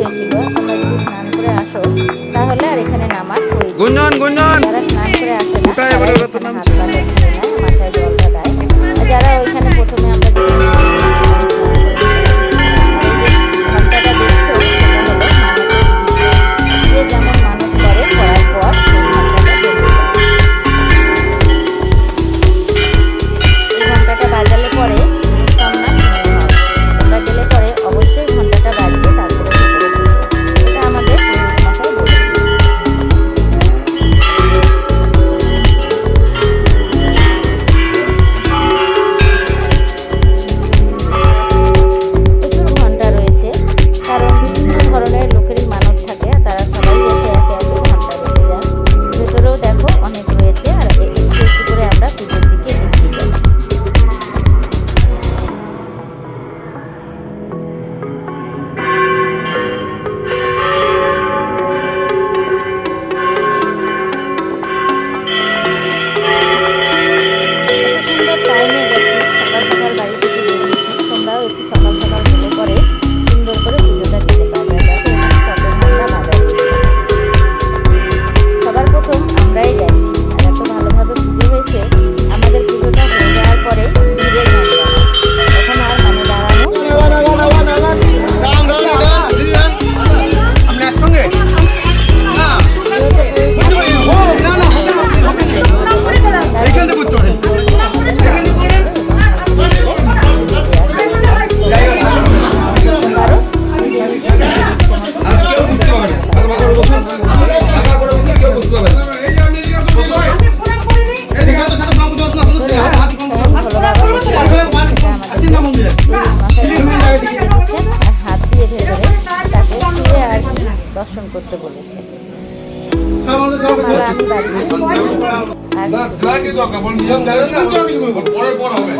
হয়েছিল। আর পর হবে।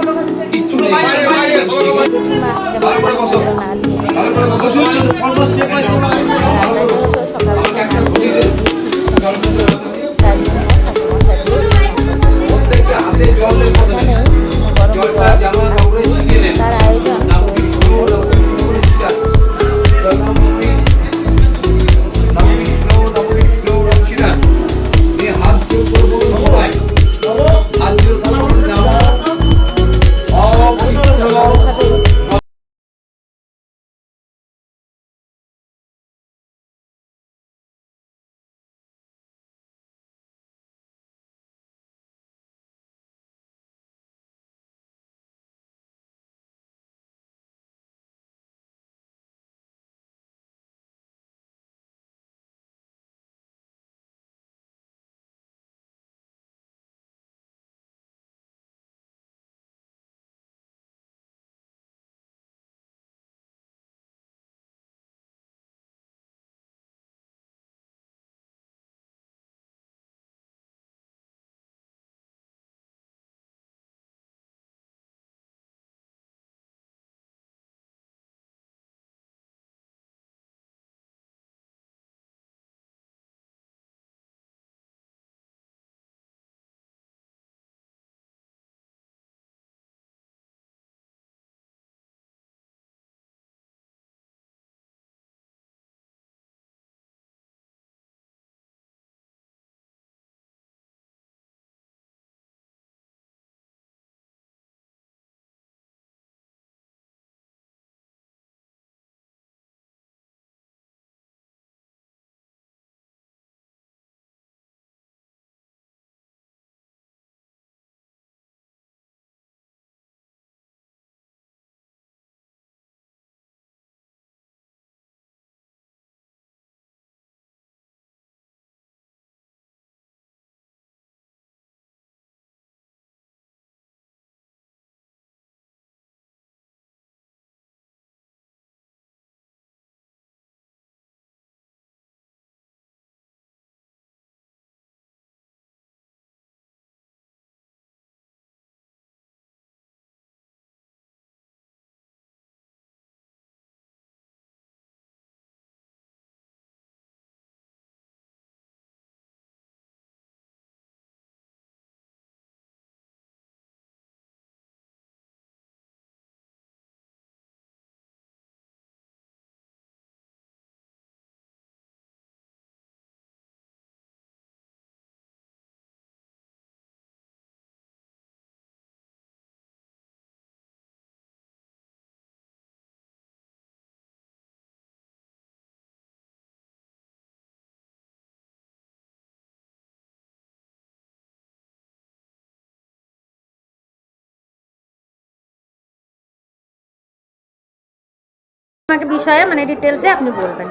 আমাকে বিষয়ে মানে ডিটেলসে আপনি বলবেন।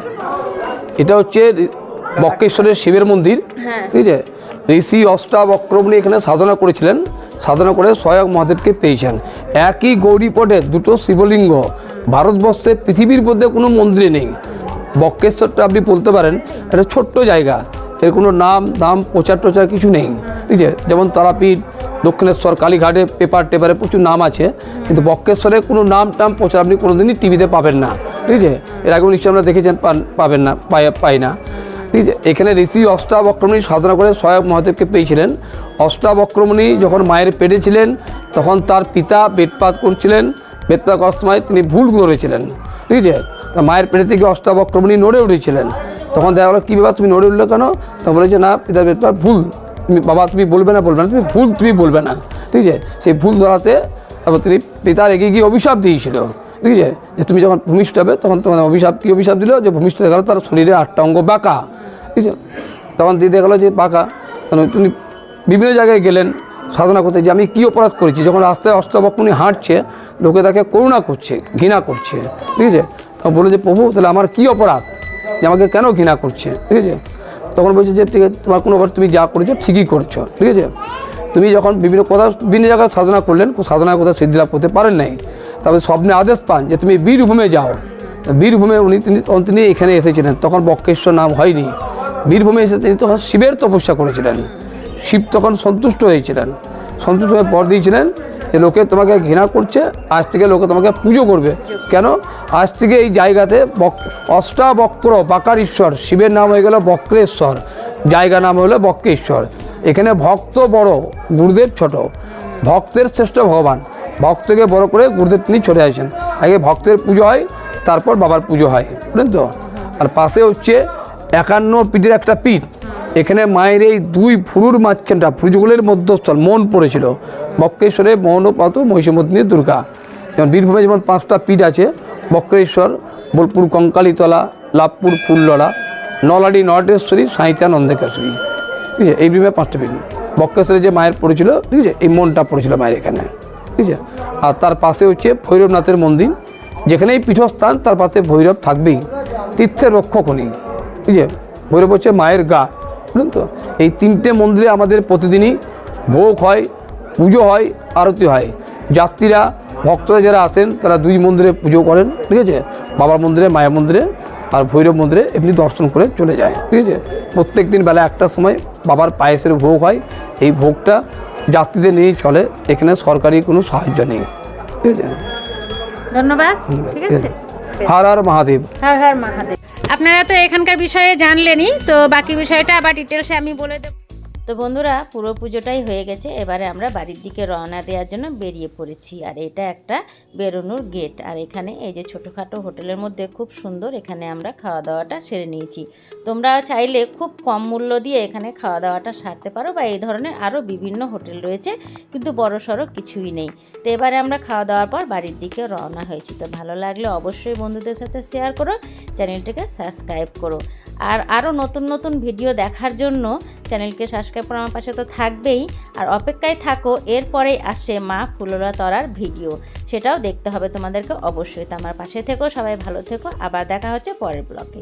এটা হচ্ছে বক্রেশ্বরের শিবের মন্দির হ্যাঁ। ঠিক আছে? ঋষি অষ্টাবক্রমণী এখানে সাধনা করেছিলেন সাধনা করে স্বয়ং মহাদেবকে পেয়েছেন। একই গৌরীপটে দুটো শিবলিঙ্গ। ভারতবর্ষে পৃথিবীর মধ্যে কোনো মন্দিরে নেই। বক্রেশ্বরটা আপনি বলতে পারেন একটা ছোট্ট জায়গা। এর কোনো নাম দাম প্রচার টোচার কিছু নেই ঠিক আছে? যেমন তারাপীঠ দক্ষিণেশ্বর কালীঘাটে পেপার টেপারে প্রচুর নাম আছে, কিন্তু বক্রেশ্বরে কোনো নাম টাম প্রচার আপনি কোনোদিনই টিভিতে পাবেন না। ঠিক আছে? এর আগেও নিশ্চয়ই আমরা দেখেছেন পাবেন না, পাই না। ঠিক আছে? এখানে ঋষি অষ্টাবক্রমণী সাধনা করে স্বয়ং মহাদেবকে পেয়েছিলেন। অষ্টাবক্রমণী যখন মায়ের পেটে ছিলেন, তখন তার পিতা বেদপাত করছিলেন। বেদপাত করার সময় তিনি ভুল করেছিলেন ঠিক আছে? তা মায়ের পেটে থেকে অষ্টাবক্রমণী নড়ে উঠেছিলেন। তখন দেখা গেলো, কী ব্যাপার? তুমি নড়ে উঠলে কেন? তখন বলেছে, না, পিতার বেদপাত ভুল। তুমি বাবা, তুমি বলবে না বলবে না, তুমি ভুল, তুমি বলবে না। ঠিক আছে? সেই ভুল ধরাতে, তারপর তিনি পিতার এগিয়ে গিয়ে অভিশাপ দিয়েছিল। ঠিক আছে? যে তুমি যখন ভূমিষ্ঠ হবে, তখন তোমার অভিশাপ, কী অভিশাপ দিল? যে ভূমিষ্ঠ গেল তার শরীরে আটটা অঙ্গ বাঁকা। ঠিক আছে? তখন দিয়ে দেখা গেলো যে বাঁকা। তখন তিনি বিভিন্ন জায়গায় গেলেন, সাধনা করতে। যে আমি কী অপরাধ করেছি? যখন রাস্তায় অষ্টবক্রমণী হাঁটছে, লোকে তাকে করুণা করছে, ঘৃণা করছে। ঠিক আছে? তখন বলে যে, প্রভু, তাহলে আমার কী অপরাধ? যে আমাকে কেন ঘৃণা করছে? ঠিক আছে? তখন বলছে যে ঠিক আছে, তোমার কোনো অপরাধ তুমি যা করেছ ঠিকই করছ, ঠিক আছে? তুমি যখন বিভিন্ন কথা, বিভিন্ন জায়গায় সাধনা করলেন, সাধনার কথা সিদ্ধি লাভ করতে পারেন নাই। তবে স্বপ্নে আদেশ পান যে তুমি বীরভূমে যাও। বীরভূমে উনি, তিনি তিনি এখানে এসেছিলেন। তখন বক্রেশ্বর নাম হয়নি। বীরভূমে এসে তিনি তখন শিবের তপস্যা করেছিলেন। শিব তখন সন্তুষ্ট হয়েছিলেন। সন্তুষ্ট হয়ে পর দিয়েছিলেন যে লোকে তোমাকে ঘৃণা করছে, আজ থেকে লোকে তোমাকে পুজো করবে। কেন? আজ থেকে এই জায়গাতে বক অষ্টাবক্র বাকার ঈশ্বর শিবের নাম হয়ে গেল বক্রেশ্বর। জায়গা নাম হলো বক্রেশ্বর। এখানে ভক্ত বড়, গুরুদেব ছোট। ভক্তের শ্রেষ্ঠ ভগবান। ভক্তকে বড় করে গুরুদেব তিনি চলে আসেন। আগে ভক্তের পুজো হয়, তারপর বাবার পুজো হয়। বুঝলেন তো? আর পাশে হচ্ছে একান্ন পিঠের একটা পিঠ। এখানে মায়ের এই দুই ফুরুর মাঝখানটা, পুজোগুলির মধ্যস্থল, মন পড়েছিল। বক্রেশ্বরে মৌনপাত মহিষমদিনী দুর্গা। যেমন বীরভূমে যেমন পাঁচটা পীঠ আছে, বক্রেশ্বর, বোলপুর কঙ্কালীতলা, লাভপুর ফুললড়া, নলাডি নটেশ্বরী সাঁইতা নন্দেকেশ্বরী ঠিক আছে? এই বীরভূমে পাঁচটা পীঠ। বক্রেশ্বরে যে মায়ের পড়েছিল, ঠিক আছে? এই মনটা পড়েছিল মায়ের এখানে। ঠিক আছে? আর তার পাশে হচ্ছে ভৈরবনাথের মন্দির, যেখানেই পীঠস্থান, তার পাশে ভৈরব থাকবেই। তীর্থের রক্ষকণী ঠিক আছে? ভৈরব হচ্ছে মায়ের গা। বুঝলেন তো? এই তিনটে মন্দিরে আমাদের প্রতিদিনই ভোগ হয়, পুজো হয়, আরতি হয়। যাত্রীরা ভক্তরা যারা আসেন তারা দুই মন্দিরে পুজো করেন ঠিক আছে? বাবার মন্দিরে মায়ের মন্দিরে আর ভৈরব মন্দিরে এমনি দর্শন করে চলে যায় ঠিক আছে? প্রত্যেক দিন বেলা একটার সময় বাবার পায়েসের ভোগ হয়। এই ভোগটা যাত্রীদের নিয়েই চলে এখানে সরকারি কোনো সাহায্য নেই ঠিক আছে? ধন্যবাদ ঠিক আছে? হার মহাদেব। হর হর মহাদেব। আপনারা তো এখানকার বিষয়ে জানলেনই তো বাকি বিষয়টা আবার ডিটেলসে আমি বলে দেবো। তো বন্ধুরা, পুরো পুজোটাই হয়ে গেছে। এবারে আমরা বাড়ির দিকে রওনা দেওয়ার জন্য বেরিয়ে পড়েছি। আর এটা একটা বেরোনোর গেট আর এখানে এই যে ছোটোখাটো হোটেলের মধ্যে খুব সুন্দর এখানে আমরা খাওয়া দাওয়াটা সেরে নিয়েছি। তোমরা চাইলে খুব কম মূল্য দিয়ে এখানে খাওয়া দাওয়াটা সারতে পারো বা এই ধরনের আরও বিভিন্ন হোটেল রয়েছে, কিন্তু বড় সড়ো কিছুই নেই। তো এবারে আমরা খাওয়া দাওয়ার পর বাড়ির দিকে রওনা হয়েছি। তো ভালো লাগলে অবশ্যই বন্ধুদের সাথে শেয়ার করো, চ্যানেলটিকে সাবস্ক্রাইব করো। আর আরও নতুন নতুন ভিডিও দেখার জন্য চ্যানেলকে সাবস্ক্রাইব করে আমার পাশে তো থাকবেই। আর অপেক্ষায় থাকো, এরপরেই আসে মা ফুলরা তরার ভিডিও। সেটাও দেখতে হবে তোমাদেরকে অবশ্যই। তো আমার পাশে থেকো, সবাই ভালো থেকো। আবার দেখা হচ্ছে পরের ব্লগে।